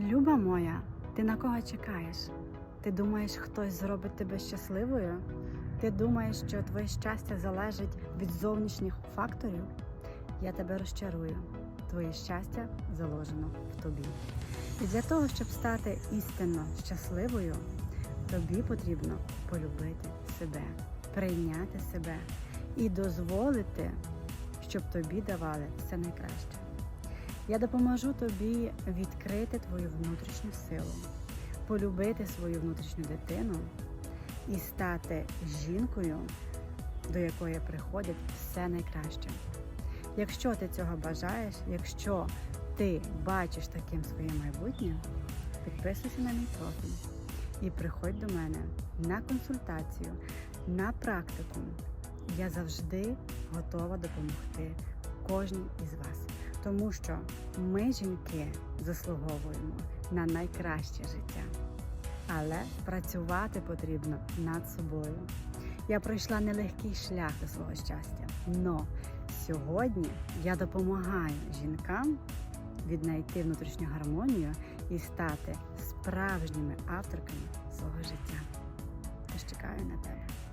Люба моя, ти на кого чекаєш? Ти думаєш, хтось зробить тебе щасливою? Ти думаєш, що твоє щастя залежить від зовнішніх факторів? Я тебе розчарую. Твоє щастя заложено в тобі. І для того, щоб стати істинно щасливою, тобі потрібно полюбити себе, прийняти себе і дозволити, щоб тобі давали все найкраще. Я допоможу тобі відкрити твою внутрішню силу, полюбити свою внутрішню дитину і стати жінкою, до якої приходить все найкраще. Якщо ти цього бажаєш, якщо ти бачиш таким своє майбутнє, підписуйся на мій профіль і приходь до мене на консультацію, на практику. Я завжди готова допомогти кожній із вас. Тому що ми, жінки, заслуговуємо на найкраще життя. Але працювати потрібно над собою. Я пройшла нелегкий шлях до свого щастя. Но сьогодні я допомагаю жінкам віднайти внутрішню гармонію і стати справжніми авторками свого життя. Тож чекаю на тебе.